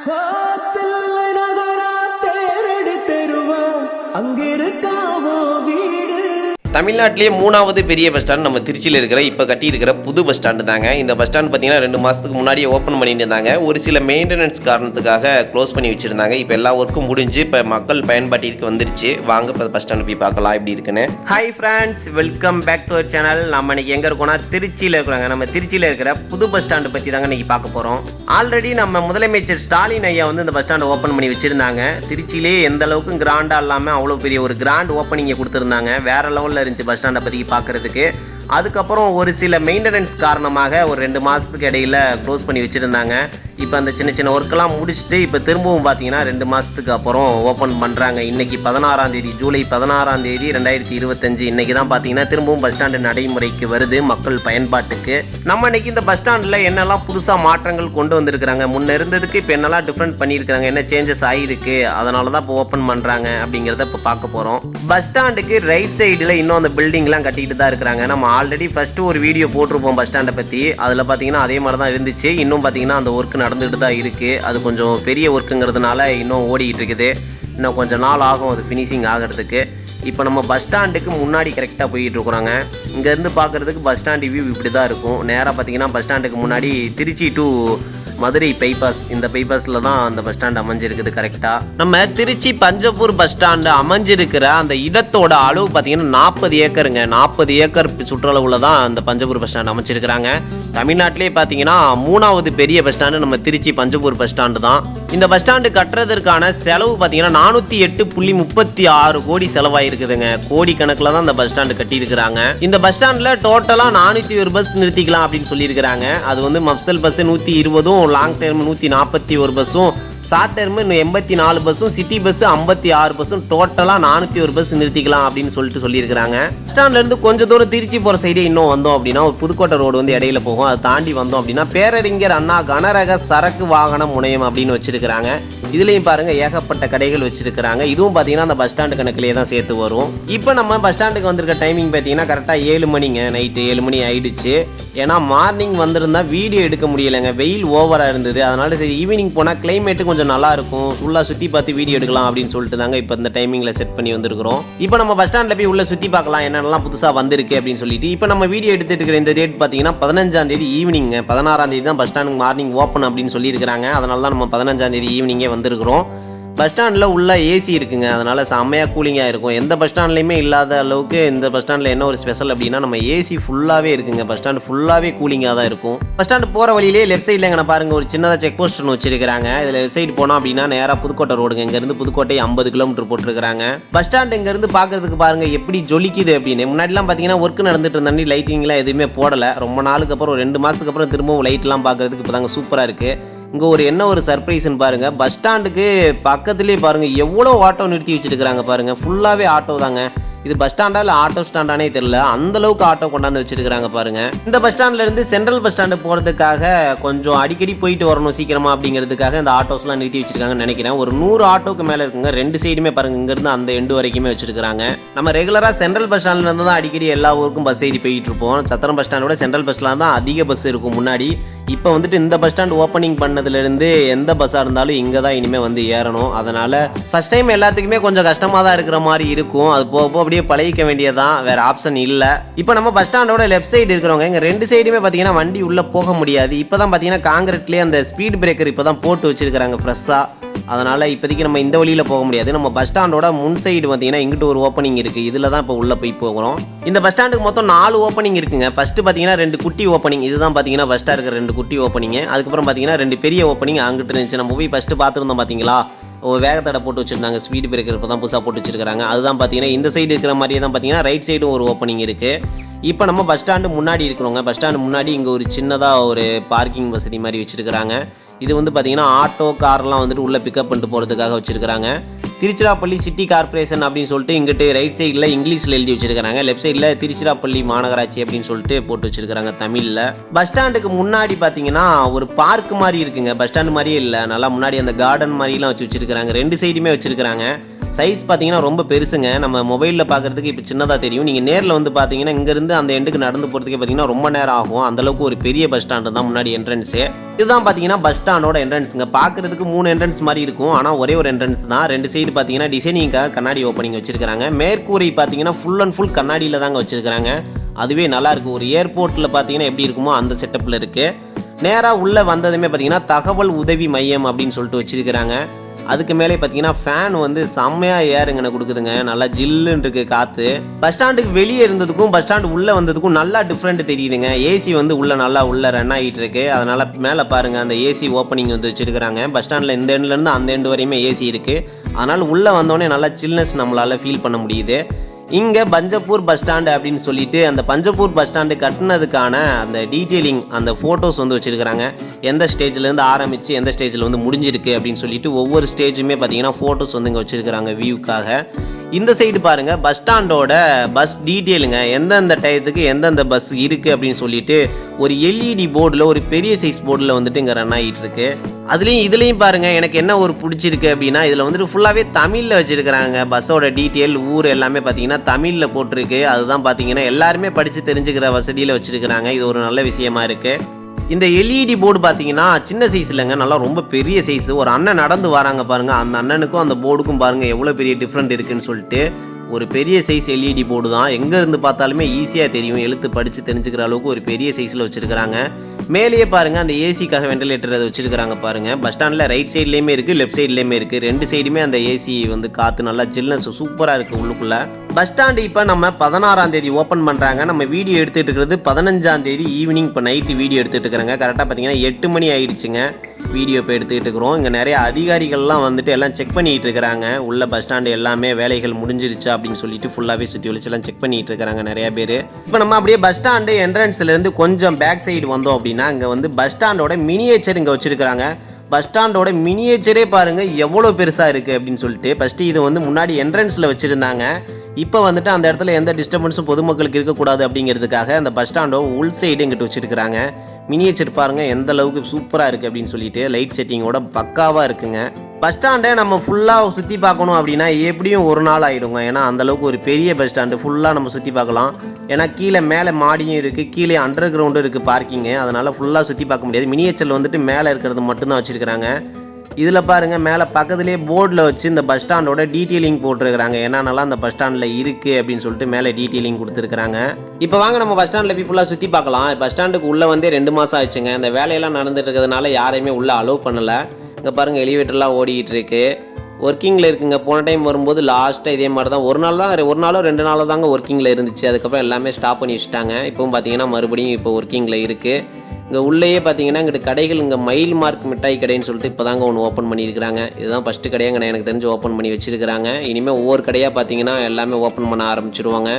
Oh! தமிழ்நாட்டிலேயே மூணாவது பெரிய பஸ் ஸ்டாண்ட் நம்ம திருச்சியில் இருக்கிற இப்போ கட்டியிருக்கிற புது பஸ் ஸ்டாண்டு தாங்க. இந்த பஸ் ஸ்டாண்ட் பார்த்தீங்கன்னா ரெண்டு மாதத்துக்கு முன்னாடியே ஓப்பன் பண்ணிட்டு இருந்தாங்க ஒரு சில மெயின்டெனன்ஸ் காரணத்துக்காக க்ளோஸ் பண்ணி வச்சுருந்தாங்க. இப்போ எல்லா ஒர்க்கும் முடிஞ்சு இப்போ மக்கள் பயன்பாட்டிற்கு வந்துருச்சு. வாங்க இப்போ பஸ் ஸ்டாண்டு போய் பார்க்கலாம் எப்படி இருக்குன்னு. Hi friends welcome back to our channel நம்ம இன்னைக்கு எங்கே இருக்கோம்னா திருச்சியில் இருக்கிறாங்க. நம்ம திருச்சியில் இருக்கிற புது பஸ் ஸ்டாண்டு பற்றி தாங்க இன்னைக்கு பார்க்க போகிறோம் ஆல்ரெடி நம்ம முதலமைச்சர் ஸ்டாலின் ஐயா வந்து இந்த பஸ் ஸ்டாண்டை ஓப்பன் பண்ணி வச்சுருந்தாங்க. திருச்சியிலே எந்த அளவுக்கு கிராண்டாக இல்லாமல் அவ்வளோ பெரிய ஒரு கிராண்ட் ஓப்பனிங்கை கொடுத்துருந்தாங்க. வேற லெவலில் இருந்துச்சு பஸ் ஸ்டாண்டை பற்றி பார்க்குறதுக்கு அதுக்கப்புறம் ஒரு சில மெயின்டெனன்ஸ் காரணமாக ஒரு ரெண்டு மாதத்துக்கு இடையில் க்ளோஸ் பண்ணி வச்சுருந்தாங்க. இப்போ அந்த சின்ன சின்ன ஒர்க்கெல்லாம் முடிச்சுட்டு இப்போ திரும்பவும் பார்த்தீங்கன்னா ரெண்டு மாதத்துக்கு அப்புறம் ஓப்பன் பண்ணுறாங்க இன்னைக்கு பதினாறாம் தேதி ஜூலை பதினாறாம் தேதி ரெண்டாயிரத்தி இருபத்தஞ்சு. இன்றைக்கி தான் பார்த்தீங்கன்னா திரும்பவும் பஸ் ஸ்டாண்டு நடைமுறைக்கு வருது மக்கள் பயன்பாட்டுக்கு. நம்ம இன்றைக்கி இந்த பஸ் ஸ்டாண்டில் என்னெல்லாம் புதுசாக மாற்றங்கள் கொண்டு வந்திருக்கிறாங்க? முன்ன இருந்ததுக்கு இப்போ என்னெல்லாம் டிஃப்ரெண்ட் பண்ணியிருக்காங்க என்ன சேஞ்சஸ் ஆகிருக்கு அதனால தான் இப்போ ஓப்பன் பண்ணுறாங்க அப்படிங்கிறத இப்போ பார்க்க போகிறோம் பஸ் ஸ்டாண்டுக்கு ரைட் சைடில் இன்னும் அந்த பில்டிங்லாம் கட்டிட்டு தான் இருக்கிறாங்க. நம்ம ஆல்ரெடி ஃபஸ்ட்டு ஒரு வீடியோ போட்டிருப்போம் பஸ் ஸ்டாண்டை பற்றி அதில் பார்த்தீங்கன்னா அதே மாதிரி தான் இருந்துச்சு. இன்னும் பார்த்தீங்கன்னா அந்த ஒர்க் நடந்துகிட்டு தான் இருக்குது அது கொஞ்சம் பெரிய ஒர்க்குங்கிறதுனால இன்னும் ஓடிக்கிட்டு இருக்குது. இன்னும் கொஞ்சம் நாள் ஆகும் அது ஃபினிஷிங் ஆகிறதுக்கு. இப்போ நம்ம பஸ் ஸ்டாண்டுக்கு முன்னாடி கரெக்டாக போயிட்டு இருக்கிறோங்க. இங்கேருந்து பார்க்குறதுக்கு பஸ் ஸ்டாண்ட் வியூ இப்படி தான் இருக்கும். நேராக பார்த்தீங்கன்னா பஸ் ஸ்டாண்டுக்கு முன்னாடி திருச்சி டு மதுரை பைபாஸ் இந்த பைபாஸில் தான் அந்த பஸ் ஸ்டாண்ட் அமைஞ்சிருக்குது கரெக்டாக நம்ம திருச்சி பஞ்சப்பூர் பஸ் ஸ்டாண்டு அமைஞ்சிருக்கிற அந்த இடத்தோட அளவு பார்த்தீங்கன்னா நாற்பது ஏக்கருங்க. நாற்பது ஏக்கர் சுற்றளவில் தான் அந்த பஞ்சப்பூர் பஸ் ஸ்டாண்ட் அமைச்சிருக்கிறாங்க. தமிழ்நாட்டிலே பார்த்தீங்கன்னா மூணாவது பெரிய பஸ் ஸ்டாண்டு நம்ம திருச்சி பஞ்சப்பூர் பஸ் ஸ்டாண்டு தான். இந்த பஸ் ஸ்டாண்டு கட்டுறதற்கான செலவு பார்த்தீங்கன்னா நானூற்றி எட்டு புள்ளி முப்பத்தி ஆறு கோடி செலவாயிருக்குதுங்க. கோடி கணக்கில் தான் இந்த பஸ் ஸ்டாண்டு கட்டியிருக்கிறாங்க. இந்த பஸ் ஸ்டாண்டில் டோட்டலாக நானூற்றி ஒரு பஸ் நிறுத்திக்கலாம் அப்படின்னு சொல்லியிருக்கிறாங்க. அது வந்து மப்சல் பஸ் நூற்றி இருபதும் லாங் டேர்ம் நூற்றி நாற்பத்தி ஒரு பஸ்ஸும் ஷார்ட் டேர்மு இன்னும் எண்பத்தி நாலு பஸ்ஸும் சிட்டி பஸ்ஸு ஐம்பத்தி ஆறு பஸ்ஸும் டோட்டலாக நானூற்றி ஒரு பஸ் நிறுத்திக்கலாம் அப்படின்னு சொல்லிட்டு சொல்லியிருக்கிறாங்க. பஸ் ஸ்டாண்ட்லேருந்து கொஞ்சம் தூரம் திருச்சி போகிற சைடே இன்னும் வந்தோம் அப்படின்னா ஒரு புதுக்கோட்டை ரோடு வந்து இடையில போகும். அதை தாண்டி வந்தோம் அப்படின்னா பேரறிஞர் அண்ணா கனரக சரக்கு வாகன முனையம் அப்படின்னு வச்சிருக்கிறாங்க. இதுலேயும் பாருங்க ஏகப்பட்ட கடைகள் வச்சிருக்கிறாங்க. இதுவும் பார்த்தீங்கன்னா அந்த பஸ் ஸ்டாண்டு கணக்கிலே தான் சேர்த்து வரும். இப்போ நம்ம பஸ் ஸ்டாண்டுக்கு வந்திருக்க டைமிங் பார்த்தீங்கன்னா கரெக்டாக ஏழு மணிங்க நைட்டு ஏழு மணி ஆயிடுச்சு. ஏன்னா மார்னிங் வந்திருந்தா வீடியோ எடுக்க முடியலைங்க. வெயில் ஓவராக இருந்தது. அதனால சரி ஈவினிங் போனால் கிளைமேட்டு கொஞ்சம் நல்லா இருக்கும். ஃபுல்லாக சுற்றி பார்த்து வீடியோ எடுக்கலாம் அப்படின்னு சொல்லிட்டு தாங்க இப்போ இந்த டைமிங்கில் செட் பண்ணி வந்திருக்கிறோம். இப்போ நம்ம பஸ் ஸ்டாண்டில் போய் உள்ள சுற்றி பார்க்கலாம் என்னென்னலாம் புதுசாக வந்திருக்கு அப்படின்னு சொல்லிட்டு. இப்போ நம்ம வீடியோ எடுத்துட்டு இருக்கிற இந்த டேட் பார்த்தீங்கன்னா பதினஞ்சாம் தேதி ஈவினிங் பதினாறாம் தேதி தான் பஸ் ஸ்டாண்டுக்கு மார்னிங் ஓப்பன் அப்படின்னு சொல்லியிருக்கிறாங்க. அதனால தான் நம்ம பதினஞ்சாம் தேதி ஈவினிங்கே வந்து வந்திருக்கிறோம். பஸ் ஸ்டாண்டில் உள்ள ஏசி இருக்குங்க. அதனால் செம்மையாக கூலிங்காக இருக்கும். எந்த பஸ் ஸ்டாண்ட்லையுமே இல்லாத அளவுக்கு இந்த பஸ் ஸ்டாண்டில் என்ன ஒரு ஸ்பெஷல் அப்படின்னா நம்ம ஏசி ஃபுல்லாகவே இருக்குங்க. பஸ் ஸ்டாண்ட் ஃபுல்லாகவே கூலிங்காக தான் இருக்கும். பஸ் ஸ்டாண்டு போகிற வழியிலே லெஃப்ட் சைடில் எங்கே பாருங்கள் ஒரு சின்னதாக செக் போஸ்ட் ஒன்று வச்சிருக்காங்க இதில் லெஃப்ட் சைடு போனோம் அப்படின்னா நேராக புதுக்கோட்டை ரோடுங்க இங்கேருந்து புதுக்கோட்டை ஐம்பது கிலோமீட்டர் போட்டிருக்காங்க பஸ் ஸ்டாண்ட் இங்கேருந்து பார்க்குறதுக்கு பாருங்கள் எப்படி ஜொலிக்குது அப்படின்னு. முன்னாடிலாம் பார்த்தீங்கன்னா ஒர்க் நடந்துட்டு இருந்தாண்டி லைட்டிங்லாம் எதுவுமே போடலை. ரொம்ப நாளுக்கு அப்புறம் ரெண்டு மாதத்துக்கு அப்புறம் திரும்பவும் லைட்லாம் பார்க்குறதுக்கு இப்போ தாங்க சூப்பராக இருக்குது இங்கே ஒரு என்ன ஒரு சர்ப்ரைஸ்னு பாருங்க. பஸ் ஸ்டாண்டுக்கு பக்கத்துலேயே பாருங்கள் எவ்வளோ ஆட்டோ நிறுத்தி வச்சுருக்கிறாங்க பாருங்க. ஃபுல்லாகவே ஆட்டோ தாங்க. இது பஸ் ஸ்டாண்டா இல்லை ஆட்டோ ஸ்டாண்டானே தெரியல. அந்தளவுக்கு ஆட்டோ கொண்டாந்து வச்சிருக்கிறாங்க பாருங்க. இந்த பஸ் ஸ்டாண்ட்லேருந்து சென்ட்ரல் பஸ் ஸ்டாண்டு போகிறதுக்காக கொஞ்சம் அடிக்கடி போயிட்டு வரணும் சீக்கிரமா அப்படிங்கிறதுக்காக இந்த ஆட்டோஸ்லாம் நிறுத்தி வச்சிருக்காங்கன்னு நினைக்கிறேன். ஒரு நூறு ஆட்டோக்கு மேலே இருக்குங்க. ரெண்டு சைடுமே பாருங்க இங்கேருந்து அந்த எண்டு வரைக்குமே வச்சிருக்காங்க நம்ம ரெகுலராக சென்ட்ரல் பஸ் ஸ்டாண்ட்லேருந்து தான் அடிக்கடி எல்லா ஊருக்கும் பஸ் ஏறி போயிட்டு இருப்போம். சத்திரம் பஸ் ஸ்டாண்டோட சென்ட்ரல் பஸ்லாம் தான் அதிக பஸ் இருக்கும் முன்னாடி. இப்போ வந்துட்டு இந்த பஸ் ஸ்டாண்ட் ஓப்பனிங் பண்ணதுலேருந்து எந்த பஸ்ஸாக இருந்தாலும் இங்கே தான் இனிமேல் வந்து ஏறணும். அதனால் ஃபஸ்ட் டைம் எல்லாத்துக்குமே கொஞ்சம் கஷ்டமாக தான் இருக்கிற மாதிரி இருக்கும். அது போக போக அப்படியே பழகிக்க வேண்டியதான் வேறு ஆப்ஷன் இல்லை. இப்போ நம்ம பஸ் ஸ்டாண்டோட லெஃப்ட் சைடு இருக்கிறவங்க இங்கே ரெண்டு சைடுமே பார்த்தீங்கன்னா வண்டி உள்ளே போக முடியாது. இப்போ தான் பார்த்தீங்கன்னா காங்கிரீட்லேயே அந்த ஸ்பீட் பிரேக்கர் இப்போ தான் போட்டு வச்சிருக்கிறாங்க ஃப்ரெஷ்ஷாக அதனால் இப்போதைக்கு நம்ம இந்த வழியில் போக முடியாது. நம்ம பஸ் ஸ்டாண்டோட முன் சைடு பார்த்தீங்கன்னா இங்கிட்டு ஒரு ஓப்பனிங் இருக்குது இதில் தான் இப்போ உள்ளே போய் போகிறோம். இந்த பஸ் ஸ்டாண்டுக்கு மொத்தம் நாலு ஓப்பனிங் இருக்குங்க. ஃபஸ்ட்டு பார்த்தீங்கன்னா ரெண்டு குட்டி ஓப்பனிங் இதுதான் பார்த்தீங்கன்னா ஃபஸ்ட்டாக இருக்கிற ரெண்டு குட்டி ஓப்பனிங் அதுக்கப்புறம் பார்த்தீங்கன்னா ரெண்டு பெரிய ஓப்பனிங் அங்கிட்டு இருந்துச்சு நம்ம போய் ஃபஸ்ட்டு பார்த்துருந்தோம் பார்த்தீங்களா? ஒரு வேகத்தடை போட்டு வச்சிருந்தாங்க. ஸ்பீடு பிரேக்கர் இப்போ தான் புதுசாக போட்டு வச்சுருக்காங்க அதுதான் பார்த்தீங்கன்னா இந்த சைடு இருக்கிற மாதிரியே தான் பார்த்தீங்கன்னா ரைட் சைடும் ஒரு ஓப்பனிங் இருக்குது இப்போ நம்ம பஸ் ஸ்டாண்டு முன்னாடி இருக்கிறோங்க. பஸ் ஸ்டாண்டு முன்னாடி இங்கே ஒரு சின்னதாக ஒரு பார்க்கிங் வசதி மாதிரி வச்சுருக்கிறாங்க. இது வந்து பார்த்தீங்கன்னா ஆட்டோ கார்லாம் வந்துட்டு உள்ளே பிக்கப் பண்ணிட்டு போகிறதுக்காக வச்சுருக்கிறாங்க. திருச்சிராப்பள்ளி சிட்டி கார்ப்பரேஷன் அப்படின்னு சொல்லிட்டு இங்கிட்டு ரைட் சைடில் இங்கிலீஷில் எழுதி வச்சிருக்காங்க லெஃப்ட் சைடில் திருச்சிராப்பள்ளி மாநகராட்சி அப்படின்னு சொல்லிட்டு போட்டு வச்சிருக்காங்க தமிழில். பஸ் ஸ்டாண்டுக்கு முன்னாடி பார்த்தீங்கன்னா ஒரு பார்க் மாதிரி இருக்குங்க. பஸ் ஸ்டாண்டு மாதிரியே இல்லை. நல்லா முன்னாடி அந்த கார்டன் மாதிரிலாம் வச்சு வச்சிருக்காங்க ரெண்டு சைடுமே வச்சிருக்காங்க சைஸ் பார்த்தீங்கன்னா ரொம்ப பெருசுங்க. நம்ம மொபைலில் பார்க்குறதுக்கு இப்போ சின்னதாக தெரியும். நீங்கள் நேரில் வந்து பார்த்தீங்கன்னா இங்கேருந்து அந்த எண்டுக்கு நடந்து போகிறதுக்கே பார்த்தீங்கன்னா ரொம்ப நேரம் ஆகும். அந்தளவுக்கு ஒரு பெரிய பஸ் ஸ்டாண்டு தான் முன்னாடி என்ட்ரன்ஸு இதுதான் பார்த்தீங்கன்னா பஸ் ஸ்டாண்டோட என்ட்ரன்ஸுங்க பார்க்குறதுக்கு மூணு என்ட்ரன்ஸ் மாதிரி இருக்கும். ஆனால் ஒரே ஒரு என்ட்ரன்ஸ் தான். ரெண்டு சைடு பார்த்தீங்கன்னா டிசைனிங்காக கண்ணாடி ஓப்பனிங் வச்சிருக்காங்க மேற்கூரை பார்த்தீங்கன்னா ஃபுல் அண்ட் ஃபுல் கண்ணாடியில் தாங்க வச்சிருக்காங்க அதுவே நல்லா இருக்கு. ஒரு ஏர்போர்ட்டில் பார்த்தீங்கன்னா எப்படி இருக்குமோ அந்த செட்டப்பில் இருக்குது நேராக உள்ளே வந்ததுமே பார்த்தீங்கன்னா தகவல் உதவி மையம் அப்படின்னு சொல்லிட்டு வச்சிருக்கிறாங்க. அதுக்கு மேலே பார்த்தீங்கன்னா ஃபேன் வந்து செம்மையாக ஏறுங்கன்னு கொடுக்குதுங்க. நல்லா ஜில்லுன்னு இருக்குது காற்று பஸ் ஸ்டாண்டுக்கு வெளியே இருந்ததுக்கும் பஸ் ஸ்டாண்டு உள்ளே வந்ததுக்கும் நல்லா டிஃப்ரெண்ட் தெரியுதுங்க. ஏசி வந்து உள்ளே நல்லா உள்ளே ரன் ஆகிட்டு இருக்கு. அதனால் மேலே பாருங்க அந்த ஏசி ஓப்பனிங் வந்து வச்சிருக்கிறாங்க. பஸ் ஸ்டாண்டில் இந்த எண்ட்லேருந்து அந்த எண்டு வரையுமே ஏசி இருக்குது அதனால் உள்ளே வந்தோடனே நல்லா சில்னஸ் நம்மளால் ஃபீல் பண்ண முடியுது. இங்கே பஞ்சப்பூர் பஸ் ஸ்டாண்டு அப்படின்னு சொல்லிட்டு அந்த பஞ்சப்பூர் பஸ் ஸ்டாண்டு கட்டினதுக்கான அந்த டீட்டெயிலிங் அந்த ஃபோட்டோஸ் வந்து வச்சுருக்கிறாங்க. எந்த ஸ்டேஜ்லேருந்து ஆரம்பித்து எந்த ஸ்டேஜில் வந்து முடிஞ்சிருக்கு அப்படின்னு சொல்லிட்டு ஒவ்வொரு ஸ்டேஜுமே பார்த்தீங்கன்னா ஃபோட்டோஸ் வந்து இங்கே வச்சுருக்கிறாங்க வியூக்காக இந்த சைடு பாருங்க பஸ் ஸ்டாண்டோட பஸ் டீட்டெயிலுங்க எந்தெந்த டயத்துக்கு எந்தெந்த பஸ் இருக்குது அப்படின்னு சொல்லிட்டு ஒரு எல்இடி போர்டில் ஒரு பெரிய சைஸ் போர்டில் வந்துட்டு இங்கே ரன் ஆகிட்டு இருக்கு. அதுலேயும் இதுலேயும் பாருங்க எனக்கு என்ன ஒரு பிடிச்சிருக்கு அப்படின்னா இதில் வந்துட்டு ஃபுல்லாகவே தமிழில் வச்சுருக்கிறாங்க. பஸ்ஸோட டீட்டெயில் ஊர் எல்லாமே பார்த்தீங்கன்னா தமிழில் போட்டிருக்கு. அதுதான் பார்த்தீங்கன்னா எல்லாருமே படித்து தெரிஞ்சுக்கிற வசதியில் வச்சுருக்கிறாங்க. இது ஒரு நல்ல விஷயமா இருக்குது இந்த எல்இடி போர்டு பார்த்தீங்கன்னா சின்ன சைஸ் இல்லைங்க. நல்லா ரொம்ப பெரிய சைஸ் ஒரு அண்ணன் நடந்து வராங்க பாருங்கள் அந்த அண்ணனுக்கும் அந்த போர்டுக்கும் பாருங்கள் எவ்வளோ பெரிய டிஃப்ரெண்ட் இருக்குன்னு சொல்லிட்டு ஒரு பெரிய சைஸ் எல்இடி போர்டு தான். எங்கேருந்து பார்த்தாலுமே ஈஸியாக தெரியும். எழுத்து படித்து தெரிஞ்சுக்கிற அளவுக்கு ஒரு பெரிய சைஸில் வச்சுருக்கிறாங்க. மேலேயே பாருங்க அந்த ஏசிக்காக வெண்டிலேட்டர் அதை வச்சிருக்கிறாங்க பாருங்க. பஸ் ஸ்டாண்டில் ரைட் சைட்லேயுமே இருக்குது லெஃப்ட் சைட்லேயுமே இருக்குது ரெண்டு சைடுமே அந்த ஏசி வந்து காற்று நல்லா ஜில்னஸ் சூப்பராக இருக்குது உள்ளுக்குள்ளே. பஸ் ஸ்டாண்டு இப்போ நம்ம பதினாறாம் தேதி ஓப்பன் பண்ணுறாங்க நம்ம வீடியோ எடுத்துகிட்டு இருக்கிறது பதினஞ்சாம் தேதி ஈவினிங் இப்போ நைட்டு வீடியோ எடுத்துகிட்டு இருக்கிறாங்க. கரெக்டாக பார்த்தீங்கன்னா எட்டு மணி ஆயிடுச்சுங்க. வீடியோ இப்போ எடுத்துக்கிட்டு இருக்கிறோம். இங்கே நிறைய அதிகாரிகள்லாம் வந்துட்டு எல்லாம் செக் பண்ணிகிட்டு இருக்கிறாங்க. உள்ள பஸ் ஸ்டாண்டு எல்லாமே வேலைகள் முடிஞ்சிருச்சா அப்படின்னு சொல்லிட்டு ஃபுல்லாகவே சுற்றி வலிச்செல்லாம் செக் பண்ணிகிட்டு இருக்கிறாங்க நிறையா பேர். இப்போ நம்ம அப்படியே பஸ் ஸ்டாண்டு என்ட்ரன்ஸ்லேருந்து கொஞ்சம் பேக் சைடு வந்தோம் அப்படின்னா இங்கே வந்து பஸ் ஸ்டாண்டோட மினியேச்சர் இங்கே வச்சுருக்கிறாங்க. பஸ் ஸ்டாண்டோட மினியேச்சரே பாருங்கள் எவ்வளோ பெருசாக இருக்குது அப்படின்னு சொல்லிட்டு. ஃபஸ்ட்டு இது வந்து முன்னாடி என்ட்ரன்ஸில் வச்சுருந்தாங்க. இப்போ வந்துட்டு அந்த இடத்துல எந்த டிஸ்டர்பன்ஸும் பொதுமக்களுக்கு இருக்கக்கூடாது அப்படிங்கிறதுக்காக அந்த பஸ் ஸ்டாண்டோ உள் சைடு எங்கிட்ட வச்சுருக்கிறாங்க. மினியேச்சர் பாருங்கள் எந்த அளவுக்கு சூப்பராக இருக்குது அப்படின்னு சொல்லிட்டு. லைட் செட்டிங்கோட பக்காவாக இருக்குங்க. பஸ் ஸ்டாண்டை நம்ம ஃபுல்லாக சுற்றி பார்க்கணும் அப்படின்னா எப்படியும் ஒரு நாள் ஆகிடுங்க ஏன்னா அந்த அளவுக்கு ஒரு பெரிய பஸ் ஸ்டாண்டு ஃபுல்லாக நம்ம சுற்றி பார்க்கலாம். ஏன்னா கீழே மேலே மாடியும் இருக்குது கீழே அண்டர் கிரவுண்டும் இருக்குது பார்க்கிங்கு அதனால் ஃபுல்லாக சுற்றி பார்க்க முடியாது. மினியேச்சர் வந்துட்டு மேலே இருக்கிறது மட்டும்தான் வச்சுருக்கிறாங்க. இதில் பாருங்கள் மேலே பக்கத்துலேயே போர்டில் வச்சு இந்த பஸ் ஸ்டாண்டோட டீட்டெயிலிங் போட்டிருக்கிறாங்க. என்னென்னலாம் அந்த பஸ் ஸ்டாண்டில் இருக்குது அப்படின்னு சொல்லிட்டு மேலே டீட்டெயிலிங் கொடுத்துருக்காங்க இப்போ வாங்க நம்ம பஸ் ஸ்டாண்டில் போய் ஃபுல்லாக சுற்றி பார்க்கலாம். பஸ் ஸ்டாண்டுக்கு உள்ளே வந்தே ரெண்டு மாதம் ஆச்சுங்க இந்த வேலையெல்லாம் நடந்துட்டு இருக்கிறதுனால யாரையுமே உள்ளே அலோவ் பண்ணலை. இங்கே பாருங்கள் எலிவேட்டர்லாம் ஓடிக்கிட்டு இருக்கு ஒர்க்கிங்கில் இருக்குங்க. போன டைம் வரும்போது லாஸ்ட்டாக இதே மாதிரி தான் ஒரு நாள் தான் ஒரு நாளோ ரெண்டு நாளோ தாங்க ஒர்க்கிங்கில் இருந்துச்சு. அதுக்கப்புறம் எல்லாமே ஸ்டாப் பண்ணி வச்சுட்டாங்க. இப்போவும் பார்த்தீங்கன்னா மறுபடியும் இப்போ ஒர்க்கிங்கில் இருக்குது இங்கே உள்ளேயே பார்த்தீங்கன்னா இங்கே கடைகள் இங்கே மயில் மார்க் மிட்டாய் கடைன்னு சொல்லிட்டு இப்போ தாங்க ஒன்று ஓப்பன் பண்ணியிருக்கிறாங்க. இதுதான் ஃபஸ்ட்டு கடையாங்க எனக்கு தெரிஞ்சு ஓப்பன் பண்ணி வச்சுருக்கிறாங்க. இனிமேல் ஒவ்வொரு கடையாக பார்த்தீங்கன்னா எல்லாமே ஓப்பன் பண்ண ஆரம்பிச்சிருவாங்க.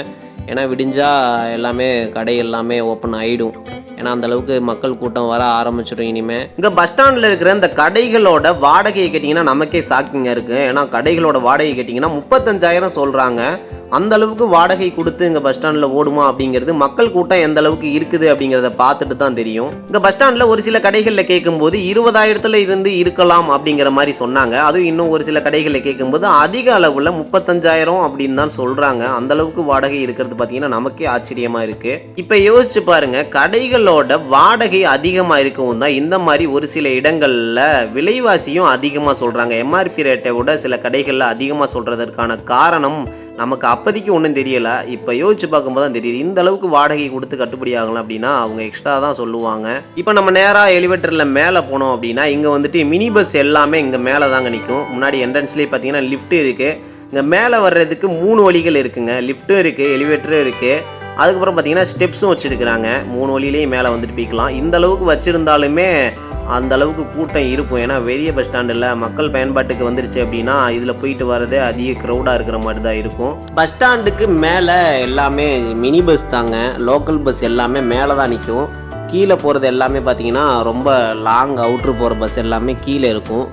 ஏன்னா விடிஞ்சால் எல்லாமே கடை எல்லாமே ஓப்பன் ஆகிடும் ஏன்னா அந்த அளவுக்கு மக்கள் கூட்டம் வர ஆரம்பிச்சிடும் இனிமே. இங்கே பஸ் ஸ்டாண்டில் இருக்கிற இந்த கடைகளோட வாடகையை கேட்டிங்கன்னா நமக்கே ஷாக்கிங்காக இருக்குது ஏன்னா கடைகளோட வாடகை கேட்டிங்கன்னா முப்பத்தஞ்சாயிரம் சொல்கிறாங்க அந்த அளவுக்கு வாடகை கொடுத்து இங்கே பஸ் ஸ்டாண்டில் ஓடுமா அப்படிங்கிறது மக்கள் கூட்டம் எந்த அளவுக்கு இருக்குது அப்படிங்கிறத பார்த்துட்டு தான் தெரியும். இங்கே பஸ் ஸ்டாண்டில் ஒரு சில கடைகளில் கேட்கும்போது இருபதாயிரத்துல இருந்து இருக்கலாம் அப்படிங்கிற மாதிரி சொன்னாங்க. அதுவும் இன்னும் ஒரு சில கடைகளில் கேட்கும்போது அதிக அளவில் முப்பத்தஞ்சாயிரம் அப்படின்னு தான் சொல்கிறாங்க அந்த அளவுக்கு வாடகை இருக்கிறது பார்த்தீங்கன்னா நமக்கே ஆச்சரியமாக இருக்குது இப்போ யோசிச்சு பாருங்க கடைகளோட வாடகை அதிகமாக இருக்கவும் தான் இந்த மாதிரி ஒரு சில இடங்களில் விலைவாசியும் அதிகமாக சொல்கிறாங்க எம்ஆர்பி ரேட்டை விட சில கடைகளில் அதிகமாக சொல்கிறதற்கான காரணம் நமக்கு அப்போதைக்கு ஒன்றும் தெரியலை. இப்போ யோசிச்சு பார்க்கும்போது தான் தெரியுது. இந்த அளவுக்கு வாடகை கொடுத்து கட்டுப்படி ஆகலாம் அப்படின்னா அவங்க எக்ஸ்ட்ரா தான் சொல்லுவாங்க. இப்போ நம்ம நேராக எலிவேட்டரில் மேலே போனோம் அப்படின்னா இங்கே வந்துட்டு மினி பஸ் எல்லாமே இங்கே மேலே தாங்க நிற்கும் முன்னாடி என்ட்ரன்ஸ்லேயே பார்த்தீங்கன்னா லிஃப்ட் இருக்குது இங்கே மேலே வர்றதுக்கு மூணு வழிகள் இருக்குங்க. லிஃப்ட்டும் இருக்குது எலிவேட்டரும் இருக்குது அதுக்கப்புறம் பார்த்தீங்கன்னா ஸ்டெப்ஸும் வச்சுருக்கிறாங்க. மூணு வழியிலையும் மேலே வந்துட்டு போய்க்கலாம் இந்த அளவுக்கு வச்சுருந்தாலுமே அந்த அளவுக்கு கூட்டம் இருக்கும். ஏன்னா வெளிய பஸ் ஸ்டாண்டில் மக்கள் பயன்பாட்டுக்கு வந்துருச்சு அப்படின்னா இதில் போயிட்டு வர்றதே அதிக க்ரௌடாக இருக்கிற மாதிரி தான் இருக்கும். பஸ் ஸ்டாண்டுக்கு மேலே எல்லாமே மினி பஸ் தாங்க. லோக்கல் பஸ் எல்லாமே மேலே தான் நிற்கும். கீழே போகிறது எல்லாமே பார்த்தீங்கன்னா ரொம்ப லாங் அவுட்ரு போகிற பஸ் எல்லாமே கீழே இருக்கும்.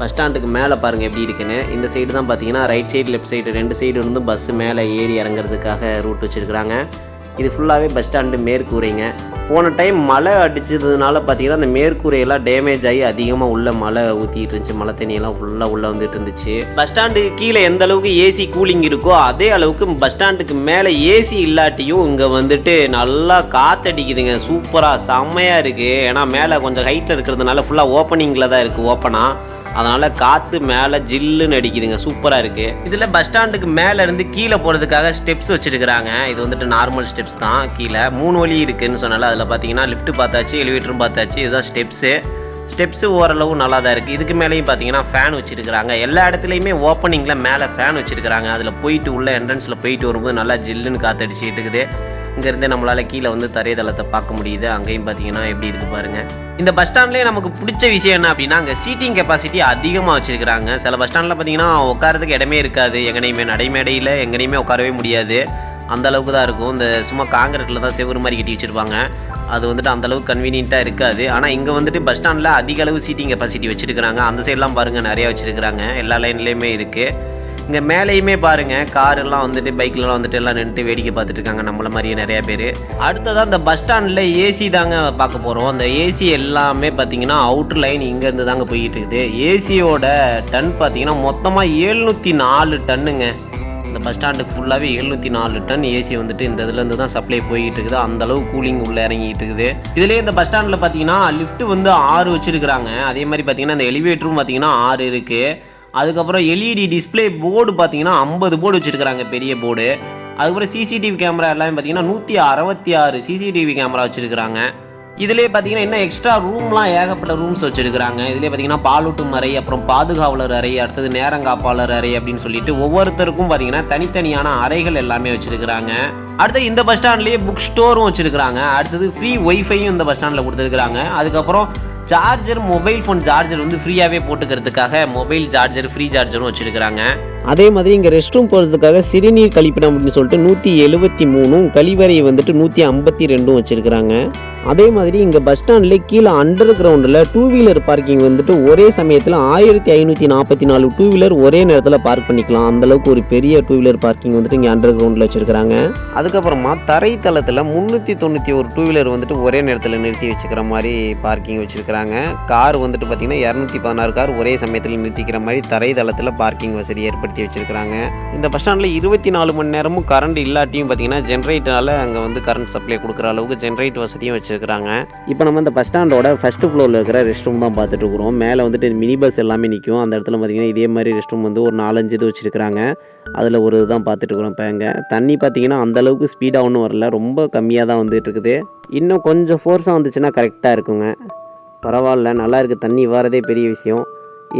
பஸ் ஸ்டாண்டுக்கு மேலே பாருங்கள் எப்படி இருக்குன்னு. இந்த சைடு தான் பார்த்தீங்கன்னா ரைட் சைடு லெஃப்ட் சைடு ரெண்டு சைடு இருந்தும் பஸ்ஸு மேலே ஏறி இறங்குறதுக்காக ரூட் வச்சுருக்குறாங்க. இது ஃபுல்லாகவே பஸ் ஸ்டாண்டு மேற்கூரைங்க. போன டைம் மழை அடிச்சதுனால பார்த்தீங்கன்னா அந்த மேற்கூரையெல்லாம் டேமேஜ் ஆகி அதிகமாக உள்ள மழை ஊற்றிட்டு இருந்துச்சு. மழை தண்ணியெல்லாம் ஃபுல்லாக உள்ளே வந்துட்டு இருந்துச்சு. பஸ் ஸ்டாண்டு கீழே எந்த அளவுக்கு ஏசி கூலிங் இருக்கோ அதே அளவுக்கு பஸ் ஸ்டாண்டுக்கு மேலே ஏசி இல்லாட்டியும் இங்கே வந்துட்டு நல்லா காத்தடிக்குதுங்க. சூப்பராக செம்மையாக இருக்குது ஏன்னா மேலே கொஞ்சம் ஹைட்டில் இருக்கிறதுனால ஃபுல்லாக ஓப்பனிங்கில் தான் இருக்குது ஓப்பனாக அதனால் காற்று மேலே ஜில்லுன்னு அடிக்குதுங்க. சூப்பராக இருக்குது இதில் பஸ் ஸ்டாண்டுக்கு மேலே இருந்து கீழே போகிறதுக்காக ஸ்டெப்ஸ் வச்சுருக்கிறாங்க. இது வந்துட்டு நார்மல் ஸ்டெப்ஸ் தான். கீழே மூணு வழி இருக்குதுன்னு சொன்னால அதில் பார்த்தீங்கன்னா லிஃப்ட் பார்த்தாச்சு எலிவேட்டரும் பார்த்தாச்சு. இதுதான் ஸ்டெப்ஸு ஸ்டெப்ஸு ஓரளவு நல்லா தான் இருக்குது இதுக்கு மேலேயும் பார்த்தீங்கன்னா ஃபேன் வச்சுருக்கிறாங்க. எல்லா இடத்துலையுமே ஓப்பனிங்கில் மேலே ஃபேன் வச்சுருக்கிறாங்க. அதில் போயிட்டு உள்ள என்ட்ரன்ஸில் போயிட்டு வரும்போது நல்லா ஜில்லுன்னு காற்றடிச்சிட்டு இருக்குது. இங்கேருந்தே நம்மளால் கீழே வந்து தரைதளத்தை பார்க்க முடியுது. அங்கேயும் பார்த்தீங்கன்னா எப்படி இருக்குது பாருங்கள் இந்த பஸ் ஸ்டாண்ட்லேயே நமக்கு பிடிச்ச விஷயம் என்ன அப்படின்னா அங்கே சீட்டிங் கெப்பாசிட்டி அதிகமாக வச்சுருக்கிறாங்க. சில பஸ் ஸ்டாண்டில் பார்த்தீங்கன்னா உட்காரதுக்கு இடமே இருக்காது. எங்கனையுமே நடைமேடையில் எங்கனையுமே உட்காரவே முடியாது. அந்த அளவுக்கு தான் இருக்கும். இந்த சும்மா காங்கிரீட்டில் தான் செவுரு மாதிரி கட்டி வச்சுருப்பாங்க. அது வந்துட்டு அந்தளவுக்கு கன்வீனியண்ட்டாக இருக்காது. ஆனால் இங்கே வந்துட்டு பஸ் ஸ்டாண்டில் அதிக அளவு சீட்டிங் கெப்பாசிட்டி வச்சுருக்கிறாங்க. அந்த சைட்லாம் பாருங்கள் நிறையா வச்சுருக்கிறாங்க. எல்லா லைன்லேயுமே இருக்குது இங்கே மேலேயுமே பாருங்கள் காரெல்லாம் வந்துட்டு பைக்லலாம் வந்துட்டு எல்லாம் நின்றுட்டு வேடிக்கை பார்த்துட்டு இருக்காங்க நம்மள மாதிரியே நிறையா பேர். அடுத்ததாக இந்த பஸ் ஸ்டாண்டில் ஏசி தாங்க பார்க்க போகிறோம் அந்த ஏசி எல்லாமே பார்த்தீங்கன்னா அவுட்ரு லைன் இங்கேருந்து தாங்க போய்கிட்டு இருக்குது ஏசியோட டன் பார்த்தீங்கன்னா மொத்தமாக ஏழ்நூற்றி நாலு டன்னுங்க. இந்த பஸ் ஸ்டாண்டுக்கு ஃபுல்லாகவே எழுநூற்றி நாலு டன் ஏசி வந்துட்டு இந்த இதுலேருந்து தான் சப்ளை போய்கிட்டு இருக்குது அந்த அளவு கூலிங் உள்ளே இறங்கிட்டு இருக்குது இதுலேயே இந்த பஸ் ஸ்டாண்டில் பார்த்தீங்கன்னா லிஃப்ட் வந்து ஆறு வச்சிருக்கிறாங்க. அதே மாதிரி பார்த்தீங்கன்னா இந்த எலிவேட்டரும் பார்த்தீங்கன்னா ஆறு இருக்குது அதுக்கப்புறம் எல்இடி டிஸ்ப்ளே போர்டு பார்த்தீங்கன்னா ஐம்பது போர்டு வச்சுருக்கிறாங்க பெரிய போர்டு அதுக்கப்புறம் சிசிடிவி கேமரா எல்லாமே பார்த்தீங்கன்னா நூற்றி அறுபத்தி ஆறு சிசிடிவி கேமரா வச்சுருக்கிறாங்க. இதுலேயே பார்த்தீங்கன்னா இன்னும் எக்ஸ்ட்ரா ரூம்லாம் ஏகப்பட்ட ரூம்ஸ் வச்சுருக்கிறாங்க. இதுலேயே பார்த்தீங்கன்னா பாலூட்டும் அறை அப்புறம் பாதுகாவலர் அறை அடுத்தது நேரங்காப்பாளர் அறை அப்படின்னு சொல்லிட்டு ஒவ்வொருத்தருக்கும் பார்த்தீங்கன்னா தனித்தனியான அறைகள் எல்லாமே வச்சுருக்கிறாங்க. அடுத்து இந்த பஸ் ஸ்டாண்ட்லேயே புக் ஸ்டோரும் வச்சுருக்கிறாங்க. அடுத்தது ஃப்ரீ ஒய்ஃபையும் இந்த பஸ் ஸ்டாண்டில் கொடுத்துருக்குறாங்க. அதுக்கப்புறம் சார்ஜர் மொபைல் ஃபோன் சார்ஜர் வந்து ஃப்ரீயாகவே போட்டுக்கிறதுக்காக மொபைல் சார்ஜர் ஃப்ரீ சார்ஜரும் வச்சுருக்கிறாங்க. அதே மாதிரி இங்கே ரெஸ்ட் ரூம் போகிறதுக்காக சிறுநீர் கழிப்பிடம் அப்படின்னு சொல்லிட்டு நூற்றி எழுபத்தி மூணும் கழிவறை வந்துட்டு நூற்றி ஐம்பத்தி ரெண்டும் வச்சுருக்கிறாங்க. அதே மாதிரி இங்கே பஸ் ஸ்டாண்ட்லேயே கீழே அண்டர் கிரவுண்டில் டூ வீலர் பார்க்கிங் வந்துட்டு ஒரே சமயத்தில் ஆயிரத்தி ஐநூற்றி நாற்பத்தி நாலு டூ வீலர் ஒரே நேரத்தில் பார்க் பண்ணிக்கலாம். அந்தளவுக்கு ஒரு பெரிய டூ வீலர் பார்க்கிங் வந்துட்டு இங்கே அண்டர் கிரவுண்டில் வச்சுருக்கிறாங்க. அதுக்கப்புறமா தரைத்தளத்தில் முந்நூற்றி தொண்ணூற்றி ஒரு டூ வீலர் வந்துட்டு ஒரே நேரத்தில் நிறுத்தி வச்சுக்கிற மாதிரி பார்க்கிங் வச்சுருக்கிறாங்க. கார் வந்துட்டு பார்த்திங்கன்னா இரநூத்தி பதினாறு கார் ஒரே சமயத்தில் நிறுத்திக்கிற மாதிரி தரைத்தளத்தில் பார்க்கிங் வசதி ஏற்படுத்தி வச்சுருக்கிறாங்க. இந்த பஸ் ஸ்டாண்டில் இருபத்தி நாலு மணி நேரமும் கரண்ட் இல்லாட்டியும் பார்த்தீங்கன்னா ஜென்ரேட்டரால் அங்கே வந்து கரண்ட் சப்ளை கொடுக்குற அளவுக்கு ஜென்ரேட் வசதியும் வச்சுருக்கிறாங்க. இப்போ நம்ம இந்த பஸ் ஸ்டாண்டோட ஃபஸ்ட்டு ஃப்ளோரில் இருக்கிற ரெஸ்ட் ரூம் தான் பார்த்துட்டு இருக்கிறோம். மேலே வந்துட்டு மினி பஸ் எல்லாமே நிற்கும் அந்த இடத்துல பார்த்தீங்கன்னா இதே மாதிரி ரெஸ்ட் ரூம் வந்து ஒரு நாலஞ்சு இது வச்சுருக்கிறாங்க. அதில் ஒரு இதுதான் பார்த்துட்டு இருக்கிறோம் இப்போ அங்கே தண்ணி பார்த்தீங்கன்னா அந்த அளவுக்கு ஸ்பீடாக ஒன்றும் வரல. ரொம்ப கம்மியாக தான் வந்துட்டு இருக்குது. இன்னும் கொஞ்சம் ஃபோர்ஸாக வந்துச்சுன்னா கரெக்டாக இருக்குங்க. பரவாயில்ல நல்லா இருக்குது தண்ணி வரதே பெரிய விஷயம்.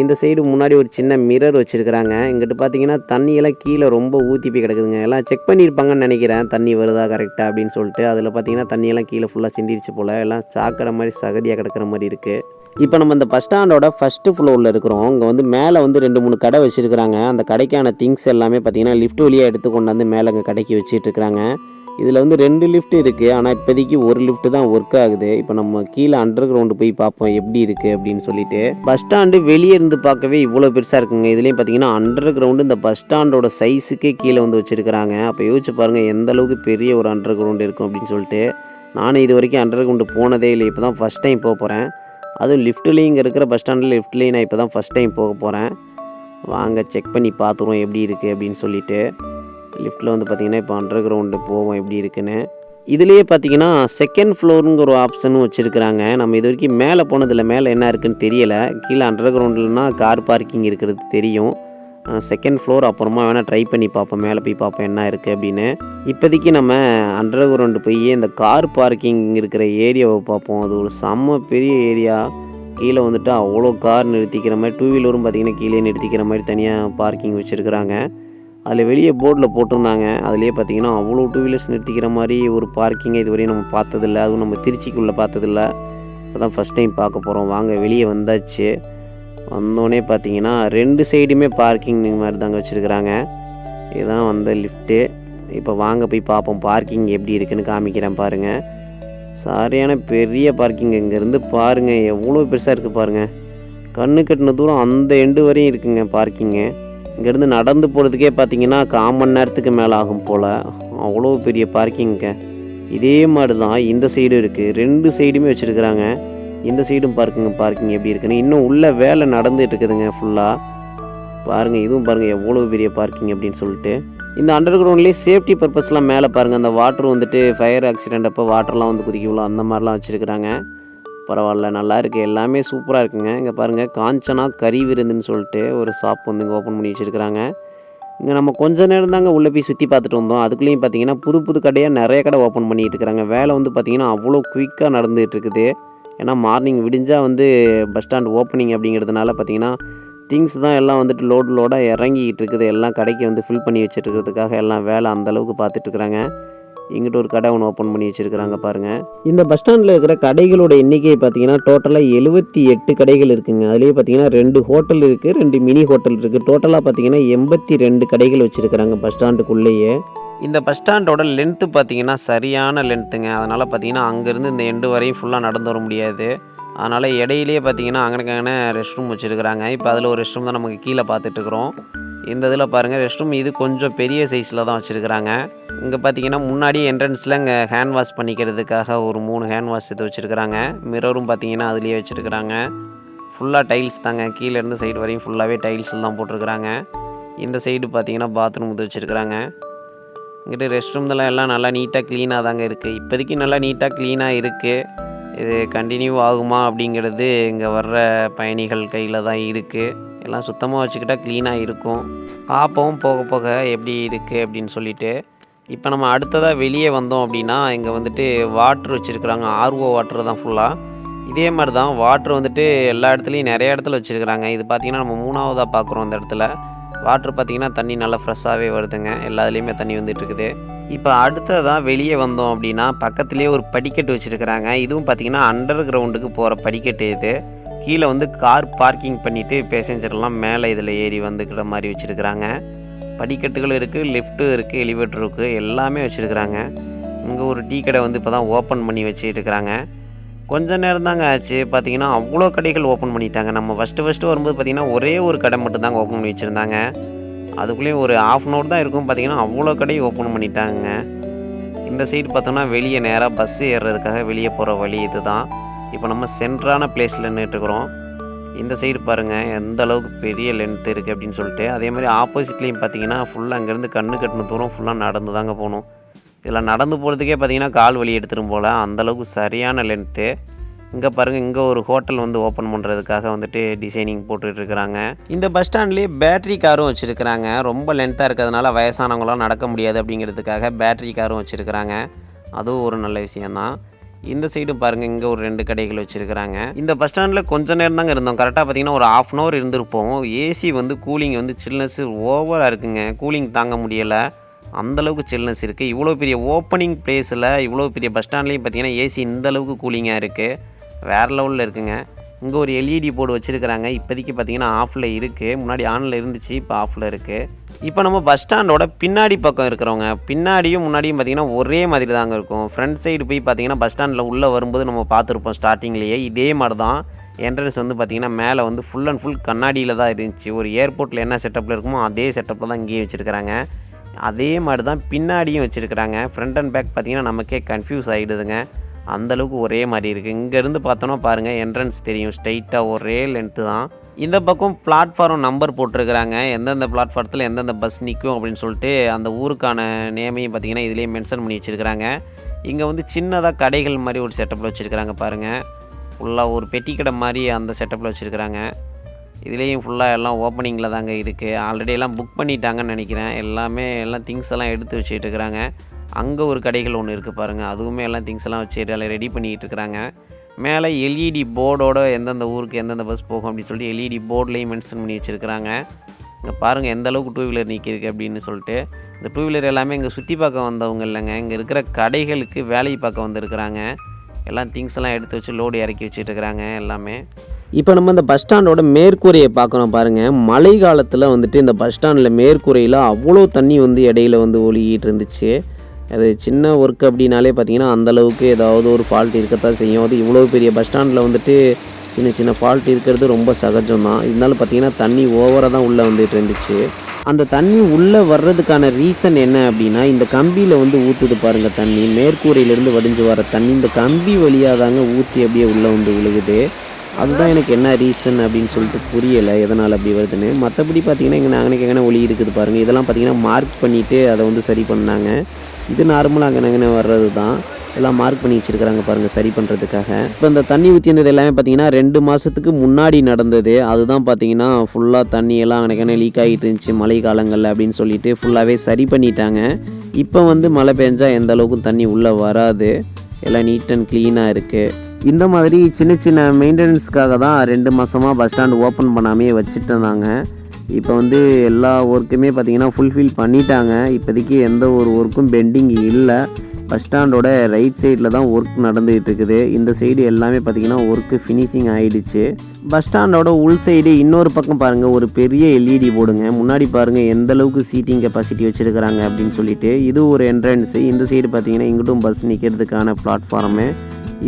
இந்த சைடு முன்னாடி ஒரு சின்ன மிரர் வச்சுருக்கிறாங்க. இங்கிட்டு பார்த்தீங்கன்னா தண்ணியெல்லாம் கீழே ரொம்ப ஊற்றி போய் கிடக்குதுங்க. எல்லாம் செக் பண்ணியிருப்பாங்கன்னு நினைக்கிறேன். தண்ணி வருதா கரெக்டாக அப்படின்னு சொல்லிட்டு. அதில் பார்த்தீங்கன்னா தண்ணியெல்லாம் கீழே ஃபுல்லாக சிந்திருச்சு போல். எல்லாம் சாக்கடை மாதிரி சகதியாக கிடக்கிற மாதிரி இருக்குது இப்போ நம்ம இந்த பஸ் ஸ்டாண்டோட ஃபஸ்ட்டு ஃப்ளோரில் இருக்கிறோம். இங்கே வந்து மேலே வந்து ரெண்டு மூணு கடை வச்சுருக்கிறாங்க. அந்த கடைக்கான திங்ஸ் எல்லாமே பார்த்தீங்கன்னா லிஃப்ட் வழியாக எடுத்து கொண்டு வந்து மேலே அங்கே கடைக்கு வச்சுட்டு இருக்கிறாங்க. இதில் வந்து ரெண்டு லிஃப்ட் இருக்குது ஆனால் இப்போதைக்கு ஒரு லிஃப்ட் தான் ஒர்க் ஆகுது. இப்போ நம்ம கீழே அண்டர் கிரவுண்டு போய் பார்ப்போம் எப்படி இருக்குது அப்படின்னு சொல்லிட்டு. பஸ் ஸ்டாண்டு வெளியே இருந்து பார்க்கவே இவ்வளோ பெருசாக இருக்குங்க. இதுலேயும் பார்த்தீங்கன்னா அண்டர் கிரவுண்டு இந்த பஸ் ஸ்டாண்டோட சைஸுக்கே கீழே வந்து வச்சுருக்கிறாங்க. அப்போ யோசிச்சு பாருங்கள் எந்த அளவுக்கு பெரிய ஒரு அண்டர் கிரவுண்டு இருக்கும் அப்படின்னு சொல்லிட்டு. நானும் இது வரைக்கும் அண்டர் கிரவுண்டு போனதே இல்லை. இப்போ தான் ஃபஸ்ட் டைம் போக போகிறேன் அதுவும் லிஃப்ட்லேயும் இங்கே இருக்கிற பஸ் ஸ்டாண்டில் லிஃப்ட்லேயும் நான் இப்போ தான் ஃபஸ்ட் டைம் போக போகிறேன் வாங்க செக் பண்ணி பார்த்துருவோம் எப்படி இருக்குது அப்படின்னு சொல்லிட்டு. லிஃப்ட்டில் வந்து பார்த்தீங்கன்னா இப்போ அண்டர் கிரவுண்டு போவோம் எப்படி இருக்குன்னு. இதுலேயே பார்த்தீங்கன்னா செகண்ட் ஃப்ளோருங்கிற ஒரு ஆப்ஷனும் வச்சுருக்கிறாங்க. நம்ம இது வரைக்கும் மேலே போனதில்ல மேலே என்ன இருக்குன்னு தெரியலை. கீழே அண்டர் கிரவுண்ட்லனா கார் பார்க்கிங் இருக்கிறது தெரியும். செகண்ட் ஃப்ளோர் அப்புறமா வேணால் ட்ரை பண்ணி பார்ப்போம். மேலே போய் பார்ப்போம் என்ன இருக்குது அப்படின்னு. இப்போதைக்கு நம்ம அண்டர் கிரவுண்டு போய் இந்த கார் பார்க்கிங் இருக்கிற ஏரியாவை பார்ப்போம். அது ஒரு செம்ம பெரிய ஏரியா கீழே வந்துட்டு அவ்வளோ கார் நிறுத்திக்கிற மாதிரி டூ வீலரும் பார்த்தீங்கன்னா கீழே நிறுத்திக்கிற மாதிரி தனியாக பார்க்கிங் வச்சுருக்குறாங்க. அதில் வெளியே போர்டில் போட்டிருந்தாங்க. அதுலேயே பார்த்தீங்கன்னா அவ்வளோ டூ வீலர்ஸ் நிறுத்திக்கிற மாதிரி ஒரு பார்க்கிங்கை இதுவரையும் நம்ம பார்த்ததில்ல. அதுவும் நம்ம திருச்சிக்குள்ளே பார்த்ததில்ல. இப்போ தான் ஃபஸ்ட் டைம் பார்க்க போகிறோம். வாங்க வெளியே வந்தாச்சு. வந்தோடனே பார்த்தீங்கன்னா ரெண்டு சைடுமே பார்க்கிங் மாதிரி தாங்க வச்சுருக்குறாங்க. இதுதான் வந்த லிஃப்ட்டு இப்போ வாங்க போய் பார்ப்போம். பார்க்கிங் எப்படி இருக்குன்னு காமிக்கிறேன் பாருங்கள் சரியான பெரிய பார்க்கிங் இங்கேருந்து பாருங்கள் எவ்வளோ பெருசாக இருக்குது பாருங்கள் கண்ணு கட்டின தூரம் அந்த எண்டு வரையும் இருக்குங்க பார்க்கிங்கு இங்கேருந்து நடந்து போகிறதுக்கே பார்த்தீங்கன்னா கால் நேரத்துக்கு மேலே ஆகும் போல். அவ்வளோ பெரிய பார்க்கிங்க இதே மாதிரி தான் இந்த சைடும் இருக்குது ரெண்டு சைடுமே வச்சுருக்குறாங்க. இந்த சைடும் பார்க்குங்க பார்க்கிங் எப்படி இருக்குன்னு. இன்னும் உள்ள வேலை நடந்துட்டு இருக்குதுங்க ஃபுல்லாக பாருங்கள் இதுவும் பாருங்கள் எவ்வளோ பெரிய பார்க்கிங் அப்படின்னு சொல்லிட்டு. இந்த அண்டர் கிரவுண்ட்லேயே சேஃப்டி பர்பஸ்லாம் மேலே பாருங்கள் அந்த வாட்டர் வந்துட்டு ஃபயர் ஆக்சிடென்ட் அப்போ வாட்டர்லாம் வந்து குதிக்கவில்ல அந்த மாதிரிலாம் வச்சுருக்குறாங்க. பரவாயில்ல நல்லா இருக்குது எல்லாமே சூப்பராக இருக்குங்க. இங்கே பாருங்கள் காஞ்சனா கறி விருந்துன்னு சொல்லிட்டு ஒரு ஷாப் வந்து இங்கே ஓப்பன் பண்ணி வச்சுருக்கிறாங்க. இங்கே நம்ம கொஞ்ச நேரம் தாங்க உள்ளே போய் சுற்றி பார்த்துட்டு வந்தோம். அதுக்குள்ளேயும் பார்த்தீங்கன்னா புது புது கடையாக நிறைய கடை ஓப்பன் பண்ணிகிட்டு இருக்கிறாங்க வேலை வந்து பார்த்திங்கன்னா அவ்வளோ குயிக்காக நடந்துகிட்டு இருக்குது. ஏன்னா மார்னிங் விடிஞ்சால் வந்து பஸ் ஸ்டாண்ட் ஓப்பனிங் அப்படிங்கிறதுனால பார்த்தீங்கன்னா திங்ஸ் தான் எல்லாம் வந்துட்டு லோடு லோடாக இறங்கிக்கிட்டு இருக்குது. எல்லாம் கடைக்கு வந்து ஃபில் பண்ணி வச்சுருக்கிறதுக்காக எல்லாம் வேலை அந்த அளவுக்கு பார்த்துட்டு இருக்கிறாங்க இங்கிட்ட ஒரு கடை ஒன்று ஓப்பன் பண்ணி வச்சுருக்கிறாங்க பாருங்கள் இந்த பஸ் ஸ்டாண்டில் இருக்கிற கடைகளோட எண்ணிக்கை பார்த்தீங்கன்னா டோட்டலாக எழுபத்தி எட்டு கடைகள் இருக்குங்க. அதுலேயே பார்த்தீங்கன்னா ரெண்டு ஹோட்டல் இருக்குது ரெண்டு மினி ஹோட்டல் இருக்குது டோட்டலாக பார்த்தீங்கன்னா எண்பத்தி ரெண்டு கடைகள் வச்சுருக்கிறாங்க பஸ் ஸ்டாண்டுக்குள்ளேயே இந்த பஸ் ஸ்டாண்டோட லென்த்து பார்த்தீங்கன்னா சரியான லென்த்துங்க அதனால் பார்த்தீங்கன்னா அங்கேருந்து இந்த எண்டு வரையும் ஃபுல்லாக நடந்து வர முடியாது. அதனால் இடையிலேயே பார்த்தீங்கன்னா அங்கனக்கான ரெஸ்ட் ரூம் வச்சுருக்குறாங்க. இப்போ அதில் ஒரு ரெஸ்ட் ரூம் தான் நமக்கு கீழே பார்த்துட்ருக்குறோம் இந்த இதில் பாருங்கள் ரெஸ்ட் ரூம் இது கொஞ்சம் பெரிய சைஸில் தான் வச்சுருக்குறாங்க. இங்கே பார்த்தீங்கன்னா முன்னாடி என்ட்ரன்ஸில் இங்கே ஹேண்ட் வாஷ் பண்ணிக்கிறதுக்காக ஒரு மூணு ஹேண்ட் வாஷ் இது வச்சுருக்குறாங்க. மிரரும் பார்த்தீங்கன்னா அதுலேயே வச்சுருக்குறாங்க. ஃபுல்லாக டைல்ஸ் தாங்க. கீழேருந்து சைடு வரையும் ஃபுல்லாகவே டைல்ஸ் தான் போட்டிருக்கிறாங்க. இந்த சைடு பார்த்தீங்கன்னா பாத்ரூம் இது வச்சுருக்குறாங்க. இங்கிட்ட ரெஸ்ட் ரூம்லாம் எல்லாம் நல்லா நீட்டாக க்ளீனாக தாங்க இருக்குது இப்போதைக்கு நல்லா நீட்டாக க்ளீனாக இருக்குது இது கண்டினியூ ஆகுமா அப்படிங்கிறது இங்கே வர்ற பயணிகள் கையில் தான் இருக்குது எல்லாம் சுத்தமாக வச்சுக்கிட்டா க்ளீனாக இருக்கும். பார்ப்போம் போக போக எப்படி இருக்குது அப்படின்னு சொல்லிட்டு. இப்போ நம்ம அடுத்ததாக வெளியே வந்தோம் அப்படின்னா இங்கே வந்துட்டு வாட்ரு வச்சுருக்குறாங்க. ஆர்ஓ வாட்டர் தான் ஃபுல்லாக இதே மாதிரி தான் வாட்ரு வந்துட்டு எல்லா இடத்துலையும் நிறைய இடத்துல வச்சுருக்குறாங்க. இது பார்த்திங்கன்னா நம்ம மூணாவதாக பார்க்குறோம் அந்த இடத்துல. வாட்ரு பார்த்திங்கன்னா தண்ணி நல்லா ஃப்ரெஷ்ஷாகவே வருதுங்க. எல்லா இதுலேயுமே தண்ணி வந்துட்டு இருக்குது. இப்போ அடுத்ததாக வெளியே வந்தோம் அப்படின்னா பக்கத்துலேயே ஒரு படிக்கட்டு வச்சுருக்குறாங்க. இதுவும் பார்த்திங்கன்னா அண்டர் கிரவுண்டுக்கு போகிற படிக்கட்டு இது. கீழே வந்து கார் பார்க்கிங் பண்ணிவிட்டு பேசஞ்சர்லாம் மேலே இதில் ஏறி வந்துக்கிற மாதிரி வச்சுருக்குறாங்க. படிக்கட்டுகள் இருக்குது லிஃப்ட்டு இருக்குது எலிவேட்டர் இருக்குது எல்லாமே வச்சுருக்குறாங்க. இங்கே ஒரு டீ கடை வந்து இப்போ தான் ஓப்பன் பண்ணி வச்சுருக்கிறாங்க. கொஞ்சம் கொஞ்ச நேரம் தாங்க ஆச்சு. பார்த்தீங்கன்னா அவ்வளோ கடைகள் ஓப்பன் பண்ணிட்டாங்க. நம்ம ஃபஸ்ட்டு ஃபஸ்ட்டு வரும்போது பார்த்தீங்கன்னா ஒரே ஒரு கடை மட்டும் தாங்க ஓப்பன் பண்ணி வச்சுருந்தாங்க. அதுக்குள்ளேயும் ஒரு ஆஃப் அன் ஹவர் தான் இருக்கும். பார்த்தீங்கன்னா அவ்வளோ கடையை ஓப்பன் பண்ணிட்டாங்க. இந்த சைடு பார்த்தோம்னா வெளியே நேராக பஸ் ஏறுறதுக்காக வெளியே போகிற வழி இது தான் இப்போ நம்ம சென்ட்ரான பிளேஸில் நின்றுட்டுருக்குறோம் இந்த சைடு பாருங்கள் எந்த அளவுக்கு பெரிய லென்த் இருக்குது அப்படின்னு சொல்லிட்டு. அதே மாதிரி ஆப்போசிட்லேயும் பார்த்தீங்கன்னா ஃபுல்லாக அங்கேருந்து கண்ணு கட்டின தூரம் ஃபுல்லாக நடந்து தாங்க போகணும். இதில் நடந்து போகிறதுக்கே பார்த்தீங்கன்னா கால் வலி எடுத்துரும் போல். அந்தளவுக்கு சரியான லென்த்து இங்கே பாருங்கள் இங்கே ஒரு ஹோட்டல் வந்து ஓப்பன் பண்ணுறதுக்காக வந்துட்டு டிசைனிங் போட்டுட்ருக்குறாங்க. இந்த பஸ் ஸ்டாண்ட்லேயே பேட்டரி காரும் வச்சுருக்கிறாங்க. ரொம்ப லென்த்தாக இருக்கிறதுனால வயசானவங்களாம் நடக்க முடியாது அப்படிங்கிறதுக்காக பேட்டரி காரும் வச்சுருக்கிறாங்க. அதுவும் ஒரு நல்ல விஷயந்தான் இந்த சைடு பாருங்கள் இங்கே ஒரு ரெண்டு கடைகள் வச்சுருக்கிறாங்க. இந்த பஸ் ஸ்டாண்டில் கொஞ்சம் நேரம் தாங்க இருந்தோம். கரெக்டாக பார்த்தீங்கன்னா ஒரு ஆஃப் அன் ஹவர் இருந்திருப்போம். ஏசி வந்து கூலிங் வந்து சில்னஸ் ஓவராக இருக்குங்க. கூலிங் தாங்க முடியலை. அந்தளவுக்கு சில்னஸ் இருக்குது இவ்வளோ பெரிய ஓப்பனிங் பிளேஸில் இவ்வளோ பெரிய பஸ் ஸ்டாண்ட்லேயும் பார்த்தீங்கன்னா ஏசி இந்த அளவுக்கு கூலிங்காக இருக்குது வேறு லெவலில் இருக்குங்க. இங்கே ஒரு எல்இடி போர்டு வச்சுருக்கிறாங்க. இப்போதைக்கு பார்த்தீங்கன்னா ஆஃபில் இருக்குது முன்னாடி ஆனில் இருந்துச்சு இப்போ ஆஃபில் இருக்குது இப்போ நம்ம பஸ் ஸ்டாண்டோட பின்னாடி பக்கம் இருக்கிறவங்க பின்னாடியும் முன்னாடியும் பார்த்தீங்கன்னா ஒரே மாதிரி தாங்க இருக்கும். ஃப்ரண்ட் சைடு போய் பார்த்தீங்கன்னா பஸ் ஸ்டாண்டில் உள்ளே வரும்போது நம்ம பார்த்துருப்போம் ஸ்டார்டிங்லேயே இதே மாதிரி தான் என்ட்ரன்ஸ் வந்து பார்த்திங்கன்னா மேலே வந்து ஃபுல் அண்ட் ஃபுல் கண்ணாடியில் தான் இருந்துச்சு. ஒரு ஏர்போர்ட்டில் என்ன செட்டப்பில் இருக்குமோ அதே செட்டப்பில் தான் இங்கேயும் வச்சுருக்கிறாங்க. அதே மாதிரி தான் பின்னாடியும் வச்சுருக்கிறாங்க. ஃப்ரண்ட் அண்ட் பேக் பார்த்தீங்கன்னா நமக்கே கன்ஃபியூஸ் ஆகிடுதுங்க அந்தளவுக்கு ஒரே மாதிரி இருக்குது இங்கேருந்து பார்த்தோன்னா பாருங்கள் என்ட்ரன்ஸ் தெரியும். ஸ்ட்ரைட்டாக ஒரே லென்த்து தான். இந்த பக்கம் பிளாட்ஃபார்ம் நம்பர் போட்டிருக்கிறாங்க. எந்தெந்த பிளாட்ஃபார்த்தில் எந்தெந்த பஸ் நிற்கும் அப்படின்னு சொல்லிட்டு அந்த ஊருக்கான நேமையும் பார்த்திங்கன்னா இதுலேயே மென்ஷன் பண்ணி வச்சுருக்கிறாங்க. இங்கே வந்து சின்னதாக கடைகள் மாதிரி ஒரு செட்டப்பில் வச்சுருக்கிறாங்க பாருங்கள் ஃபுல்லாக ஒரு பெட்டி கடை மாதிரி அந்த செட்டப்பில் வச்சுருக்கிறாங்க. இதுலேயும் ஃபுல்லாக எல்லாம் ஓப்பனிங்கில் தாங்க இருக்குது ஆல்ரெடி எல்லாம் புக் பண்ணிட்டாங்கன்னு நினைக்கிறேன். எல்லாமே எல்லாம் திங்ஸ் எல்லாம் எடுத்து வச்சுட்டு இருக்கிறாங்க அங்கே ஒரு கடைகள் ஒன்று இருக்குது பாருங்கள் அதுவுமே எல்லாம் திங்ஸ் எல்லாம் வச்சு எல்லாம் ரெடி பண்ணிக்கிட்டு இருக்கிறாங்க. மேலே எல்இடி போர்டோட எந்தெந்த ஊருக்கு எந்தெந்த பஸ் போகும் அப்படின்னு சொல்லிட்டு எல்இடி போர்ட்லேயும் மென்ஷன் பண்ணி வச்சுருக்கிறாங்க. இங்கே பாருங்கள் எந்த அளவுக்கு டூ வீலர் நிற்கிருக்கு அப்படின்னு சொல்லிட்டு. இந்த டூ வீலர் எல்லாமே இங்கே சுற்றி பார்க்க வந்தவங்க இல்லைங்க. இங்கே இருக்கிற கடைகளுக்கு வேலையை பார்க்க வந்திருக்கிறாங்க. எல்லாம் திங்ஸ் எல்லாம் எடுத்து வச்சு லோடு இறக்கி வச்சுட்டு இருக்கிறாங்க எல்லாமே. இப்போ நம்ம இந்த பஸ் ஸ்டாண்டோட மேற்கூரையை பார்க்கணும் பாருங்கள் மழை காலத்தில் வந்துட்டு இந்த பஸ் ஸ்டாண்டில் மேற்கூரையில் அவ்வளோ தண்ணி வந்து இடையில வந்து ஒழுகிட்டு இருந்துச்சு. அது சின்ன ஒர்க் அப்படின்னாலே பார்த்தீங்கன்னா அந்தளவுக்கு ஏதாவது ஒரு ஃபால்ட் இருக்கத்தான் செய்யும். அது இவ்வளோ பெரிய பஸ் ஸ்டாண்டில் வந்துட்டு சின்ன சின்ன ஃபால்ட் இருக்கிறது ரொம்ப சகஜம் தான். இருந்தாலும் பார்த்தீங்கன்னா தண்ணி ஓவராக தான் உள்ளே வந்துட்டு இருந்துச்சு. அந்த தண்ணி உள்ளே வர்றதுக்கான ரீசன் என்ன அப்படின்னா இந்த கம்பியில் வந்து ஊற்றுது பாருங்கள் தண்ணி. மேற்கூரையிலேருந்து வடிஞ்சு வர தண்ணி. இந்த கம்பி வழியாக தாங்க ஊற்றி அப்படியே உள்ளே வந்து விழுகுது. அதுதான் எனக்கு என்ன ரீசன் அப்படின்னு சொல்லிட்டு புரியலை எதனால் அப்படி வருதுன்னு. மற்றபடி பார்த்தீங்கன்னா இங்கே நாங்கள் எங்கே ஒளி இருக்குது பாருங்கள் இதெல்லாம் பார்த்தீங்கன்னா மார்க் பண்ணிவிட்டு அதை வந்து சரி பண்ணாங்க. இது நார்மலாக அங்கே நாங்கள் வர்றது தான் எல்லாம் மார்க் பண்ணி வச்சுருக்கிறாங்க பாருங்கள் சரி பண்ணுறதுக்காக இப்போ இந்த தண்ணி ஊற்றி இருந்தது எல்லாமே பார்த்தீங்கன்னா ரெண்டு மாதத்துக்கு முன்னாடி நடந்தது. அதுதான் பார்த்தீங்கன்னா ஃபுல்லாக தண்ணியெல்லாம் எல்லாம் லீக் ஆகிட்டு இருந்துச்சு மழை காலங்களில் அப்படின்னு சொல்லிட்டு ஃபுல்லாகவே சரி பண்ணிட்டாங்க. இப்போ வந்து மழை பெஞ்சால் எந்த அளவுக்கும் தண்ணி உள்ளே வராது. எல்லாம் நீட் அண்ட் க்ளீனாக இருக்குது இந்த மாதிரி சின்ன சின்ன மெயின்டெனன்ஸ்க்காக தான் ரெண்டு மாதமாக பஸ் ஸ்டாண்ட் ஓப்பன் பண்ணாமே வச்சுட்டு இருந்தாங்க. இப்போ வந்து எல்லா ஒர்க்குமே பார்த்தீங்கன்னா ஃபுல்ஃபில் பண்ணிட்டாங்க. இப்போதைக்கு எந்த ஒரு ஒர்க்கும் பெண்டிங் இல்லை. பஸ் ஸ்டாண்டோட ரைட் சைடில் தான் ஒர்க் நடந்துகிட்டு இருக்குது. இந்த சைடு எல்லாமே பார்த்தீங்கன்னா ஒர்க்கு ஃபினிஷிங் ஆகிடுச்சு பஸ் ஸ்டாண்டோட உள் சைடு இன்னொரு பக்கம் பாருங்கள் ஒரு பெரிய எல்இடி போடுங்க. முன்னாடி பாருங்கள் எந்த அளவுக்கு சீட்டிங் கெப்பாசிட்டி வச்சுருக்கிறாங்க அப்படின்னு சொல்லிட்டு இது ஒரு என்ட்ரன்ஸு இந்த சைடு பார்த்தீங்கன்னா இங்கிட்டும் பஸ் நிற்கிறதுக்கான பிளாட்ஃபார்மு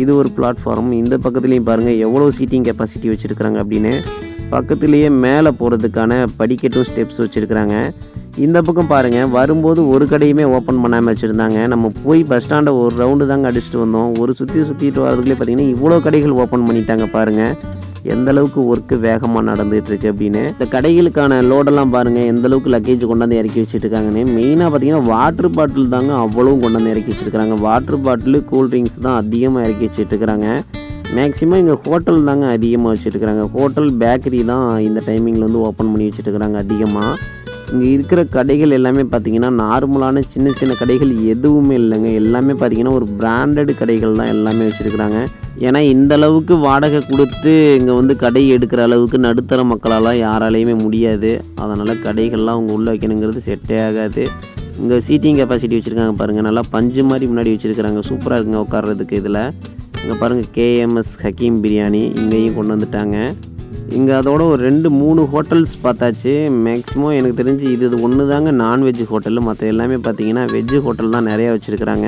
இது ஒரு பிளாட்ஃபார்ம் இந்த பக்கத்துலேயும் பாருங்கள் எவ்வளோ சீட்டிங் கெப்பாசிட்டி வச்சுருக்குறாங்க அப்படின்னு. பக்கத்துலேயே மேலே போகிறதுக்கான படிக்கட்டும் ஸ்டெப்ஸ் வச்சுருக்குறாங்க. இந்த பக்கம் பாருங்கள் வரும்போது ஒரு கடையுமே ஓப்பன் பண்ணாமல் வச்சுருந்தாங்க. நம்ம போய் பஸ் ஸ்டாண்டை ஒரு ரவுண்டு தாங்க அடிச்சுட்டு வந்தோம். ஒரு சுற்றி சுற்றிட்டு வரதுக்குள்ளே பார்த்தீங்கன்னா இவ்வளோ கடைகள் ஓப்பன் பண்ணிட்டாங்க பாருங்கள் எந்த அளவுக்கு ஒர்க்கு வேகமாக நடந்துகிட்டு இருக்கு அப்படின்னு. இந்த கடைகளுக்கான லோடெல்லாம் பாருங்கள் எந்த அளவுக்கு லக்கேஜ் கொண்டாந்து இறக்கி வச்சுட்டு இருக்காங்கன்னு மெயினாக பார்த்தீங்கன்னா வாட்டர் பாட்டில் தாங்க அவ்வளவும் கொண்டாந்து இறக்கி வச்சுருக்காங்க. வாட்டர் பாட்டில் கூல் ட்ரிங்க்ஸ் தான் அதிகமாக இறக்கி வச்சுட்டு இருக்கிறாங்க மேக்ஸிமம் இங்கே ஹோட்டல் தாங்க அதிகமாக வச்சுருக்குறாங்க ஹோட்டல் பேக்கரி தான் இந்த டைமிங்கில் வந்து ஓப்பன் பண்ணி வச்சுருக்குறாங்க அதிகமாக இங்கே இருக்கிற கடைகள் எல்லாமே பார்த்தீங்கன்னா நார்மலான சின்ன சின்ன கடைகள் எதுவுமே இல்லைங்க. எல்லாமே பார்த்தீங்கன்னா ஒரு பிராண்டட் கடைகள் தான் எல்லாமே வச்சுருக்குறாங்க. ஏன்னா இந்த அளவுக்கு வாடகை கொடுத்து இங்கே வந்து கடை எடுக்கிற அளவுக்கு நடுத்தர மக்களால் யாராலையுமே முடியாது. அதனால் கடைகள்லாம் அவங்க உள்ளே வைக்கணுங்கிறது செட்டே ஆகாது. இங்கே சீட்டிங் கெப்பாசிட்டி வச்சுருக்காங்க பாருங்கள் நல்லா பஞ்சு மாதிரி முன்னாடி வச்சுருக்குறாங்க. சூப்பராக இருக்குங்க உட்காடுறதுக்கு இதில். இங்கே பாருங்கள் கேஎம்எஸ் ஹக்கீம் பிரியாணி இங்கேயும் கொண்டு வந்துட்டாங்க. இங்கே அதோட ஒரு ரெண்டு மூணு ஹோட்டல்ஸ் பார்த்தாச்சு. மேக்ஸிமம் எனக்கு தெரிஞ்சு இது இது ஒன்று தாங்க நான்வெஜ் ஹோட்டல் மற்ற எல்லாமே பார்த்தீங்கன்னா வெஜ்ஜு ஹோட்டல் தான் நிறையா வச்சுருக்குறாங்க.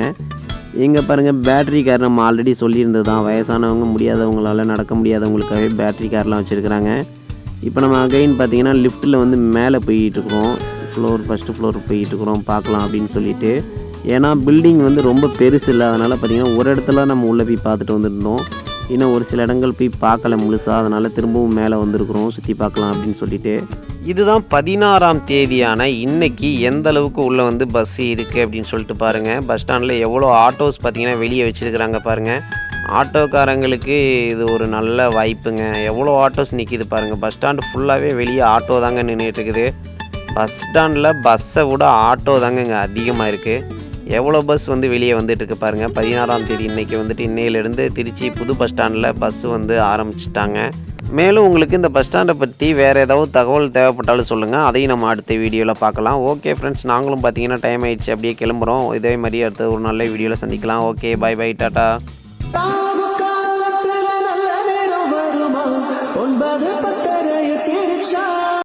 இங்கே பாருங்கள் பேட்ரி கார் நம்ம ஆல்ரெடி சொல்லியிருந்தது தான் வயசானவங்க முடியாதவங்களால் நடக்க முடியாதவங்களுக்காகவே பேட்ரி கார்லாம் வச்சுருக்குறாங்க. இப்போ நம்ம அகைன் பார்த்தீங்கன்னா லிஃப்ட்டில் வந்து மேலே போயிட்டுருக்குறோம் ஃப்ளோர் ஃபஸ்ட்டு ஃப்ளோர் போயிட்டுருக்குறோம் பார்க்கலாம் அப்படின்னு சொல்லிட்டு. ஏன்னா பில்டிங் வந்து ரொம்ப பெருசு இல்லை. அதனால் பார்த்திங்கன்னா ஒரு இடத்துல நம்ம உள்ளே போய் பார்த்துட்டு வந்திருந்தோம். இன்னும் ஒரு சில இடங்கள் போய் பார்க்கல முழுசாக அதனால் திரும்பவும் மேலே வந்திருக்கிறோம் சுற்றி பார்க்கலாம் அப்படின்னு சொல்லிட்டு. இதுதான் பதினாறாம் தேதியான இன்னைக்கு எந்த அளவுக்கு உள்ளே வந்து பஸ் இருக்குது அப்படின்னு சொல்லிட்டு பாருங்கள் பஸ் ஸ்டாண்டில் எவ்வளோ ஆட்டோஸ் பார்த்தீங்கன்னா வெளியே வச்சுருக்குறாங்க பாருங்கள் ஆட்டோக்காரங்களுக்கு இது ஒரு நல்ல வாய்ப்புங்க. எவ்வளோ ஆட்டோஸ் நிற்கிது பாருங்கள் பஸ் ஸ்டாண்டு ஃபுல்லாகவே வெளியே ஆட்டோ தாங்க நின்றுட்டு இருக்குது. பஸ் ஸ்டாண்டில் பஸ்ஸை விட ஆட்டோ தாங்க இங்கே அதிகமாக இருக்குது எவ்வளோ பஸ் வந்து வெளியே வந்துட்டுருக்கு பாருங்கள் பதினாறாம் தேதி இன்றைக்கி வந்துட்டு இன்னையிலேருந்து திருச்சி புது பஸ் ஸ்டாண்டில் பஸ் வந்து ஆரம்பிச்சிட்டாங்க. மேலும் உங்களுக்கு இந்த பஸ் ஸ்டாண்டை பற்றி வேறு ஏதாவது தகவல் தேவைப்பட்டாலும் சொல்லுங்கள் அதையும் நம்ம அடுத்த வீடியோவில் பார்க்கலாம். ஓகே ஃப்ரெண்ட்ஸ் நாங்களும் பார்த்தீங்கன்னா டைம் ஆயிடுச்சு. அப்படியே கிளம்புறோம். இதே மாதிரி அடுத்த ஒரு நல்ல வீடியோவில் சந்திக்கலாம். Okay bye by tata